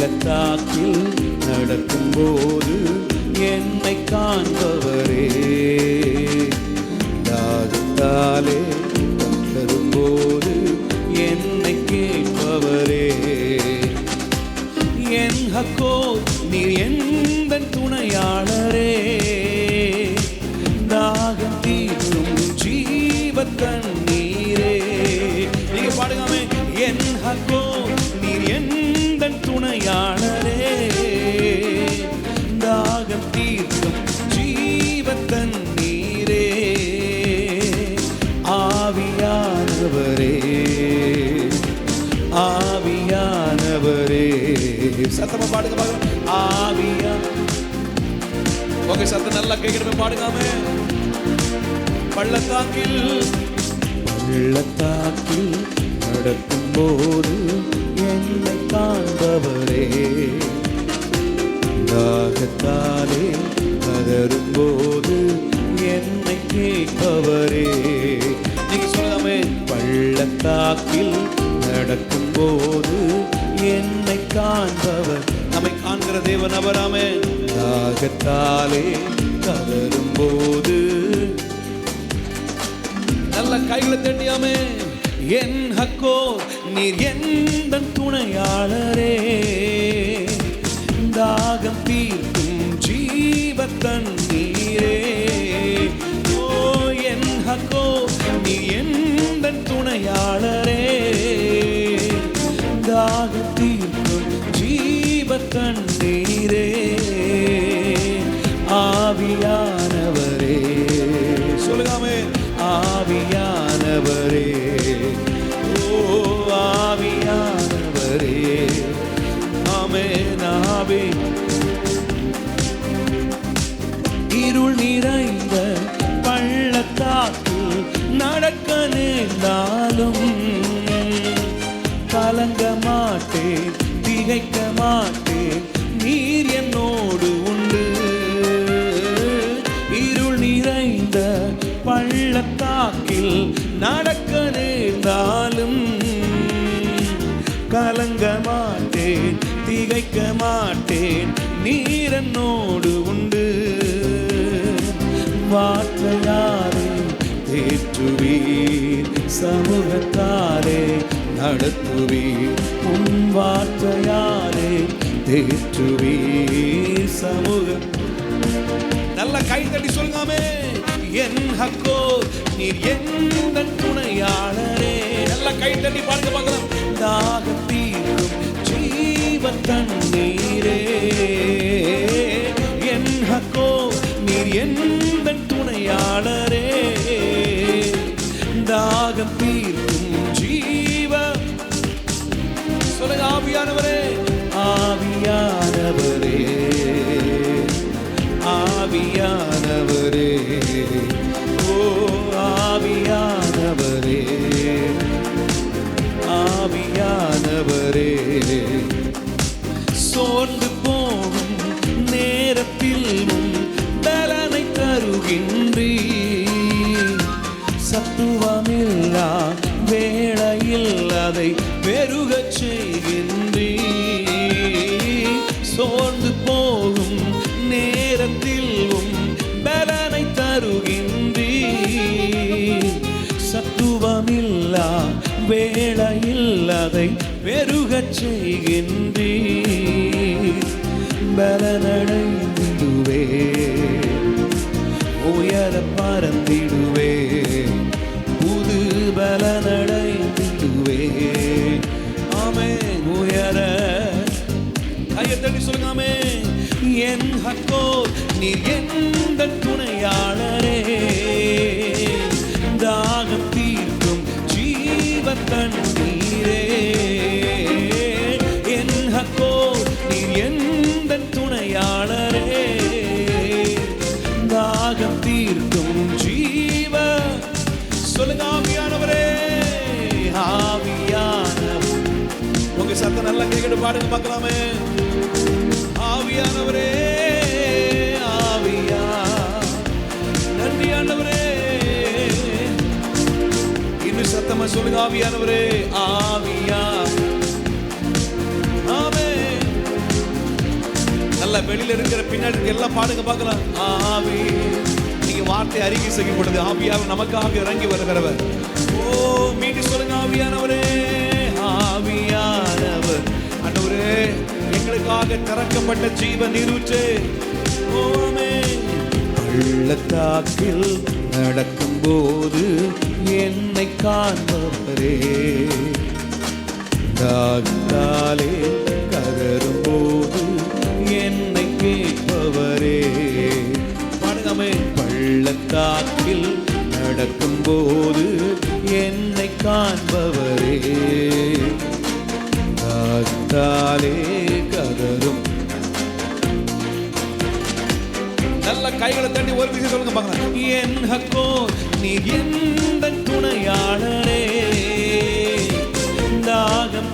பள்ளத்தாக்கில் நடக்கும்போது என்னை காண்பவரே. தாகத்தாலே தரும்போது என்னை கேட்பவரே. என் ஹக்கோ நீர் எந்த துணையாளரே. தாகம் தீரும் ஜீவ தண்ணீரே நீங்க பாடுகாமே என் ஹக்கோ ஆவியானவரே ஆவியானவரே. சத்தமா பாடுங்க பாருங்க ஆவியா. உங்க சத்தம் நல்லா கேட்கணுமே பாடுங்காம பள்ளத்தாக்கில் பள்ளத்தாக்கில் நடக்கும் போது என்னை காண்பவரே. தாகத்தாலே பதறும்போது என்னை கேட்பவரே. பள்ளத்தாக்கில் நடக்கும்போது என்னை காண்பவர். நம்மை காண்கிற தேவன் அவராமே தாகத்தாலே கதறும்போது நல்ல கைகளை தட்டியாமே என் ஹக்கோ நீர் எந்த துணையாளரே. தாகம் தீர்க்கும் ஜீவத்தன் நீரே ஓ என் ஹக்கோ நீ என் துணையாளரே தாகம் ஜீவ தண்ணீரே ஆவியானவரே. சொல்லுகாமே ஆவியானவரே. ஓ ஆவியானவரே. ஆமே நாவே. இருள் நிறைந்த பள்ளத்தாக்கு நடக்க நேர்ந்தார். மாட்டேன் திகைக்க மாட்டேன். நீர் என்னோடு உண்டு. இருள் நிறைந்த பள்ளத்தாக்கில் நடக்க நேர்ந்தாலும் கலங்க மாட்டேன் திகைக்க மாட்டேன். நீர் என்னோடு உண்டு. வார்த்தையாரே தேற்றுவீர் சமூகத்தார் நடத்துவீர். உன் வார்த்தையாலே தேற்றுவீர் சமூகம். நல்ல கை தட்டி சொல்லுங்காமே என் ஹக்கோ நீர் எந்த துணையாளரே. நல்ல கை தட்டி பாருங்க பார்க்கலாம். தாக தீரும் ஜீவ தண்ணீரே என் ஹக்கோ நீர் எந்த துணையாளரே. தாகம் தீர்க்கும் ஆவியானவரே ஆவியானவரே ஆவியானவரே. சோர்ந்து போகும் நேரத்திலும் பலனை தருகின்றீர். சத்துவமில்லா வேளையில் அதை பெருகச் செய்கின்றீர். பல என் ஹக்கோ நீர் எந்த துணையாளரே? தாகம் தீர்க்கும் ஜீவத்தன் நீரே. என் ஹக்கோ நீர் எந்த துணையாளரே? தாகம் தீர்க்கும் ஜீவ சொல்லுங்க ஆவியானவரே. ஆவியானவர். உங்க சத்தம் நல்லா கேட்கணும் பாடுங்க பார்க்கலாமே ஆவியானவரே ஆவியா. நன்றி ஆண்டவரே. இன்னும் சத்தமா சொல்லுங்க ஆவியானவரே ஆவியா. ஆமே வெளியில இருக்கிற பின்னாடி எல்லாம் பாடுங்க பார்க்கலாம். ஆவி நீங்க வார்த்தை அறிக்கை செய்யும் பொழுது நமக்கு நமக்காக இறங்கி வருகிறவர். ஓ மீண்டும் சொல்லுங்க ஆவியானவரே ஆவியானவர் ஆண்டவரே. எங்களுக்காக திறக்கப்பட்ட ஜீவ நீரூற்று ஓமே நடக்கும் போது என்னை காண்பவரே. தாகத்தாலே கதறும்போது என்னை கேட்பவரே. பாடுங்கமே பள்ளத்தாக்கில் நடக்கும் போது என்னை காண்பவரே. தாகத்தாலே தரும் நல்ல கைகளை தட்டி ஒரு விஷயம் சொல்லுங்க பார்க்கலாம். என் ஹக்கோ நீ எந்த துணையாளரே தாகம்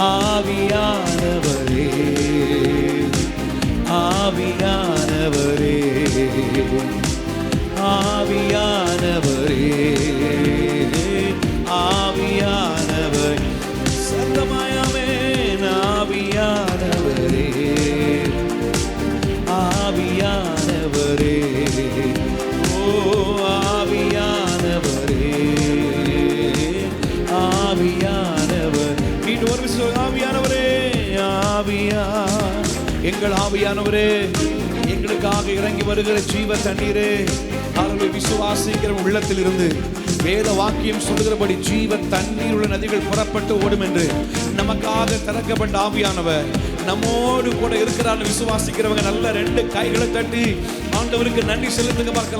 ஆவியானவரே எங்கள் ஆவியானவரே எங்களுக்காக இறங்கி வருகிற ஜீவ தண்ணீரே அவர்களை விசுவாசிக்கிற உள்ளத்தில் இருந்து வேத வாக்கியம் சொல்லுகிறபடி ஜீவ தண்ணீர் உள்ள நதிகள் புறப்பட்டு ஓடும் என்று நமக்காக திறக்கப்பட்ட ஆவியானவர் நம்மோடு கூட இருக்கிறான்னு விசுவாசிக்கிறவங்க நல்ல ரெண்டு கைகளை தட்டி ஆண்டவருக்கு நன்றி செலுத்துங்க பார்க்கலாம்.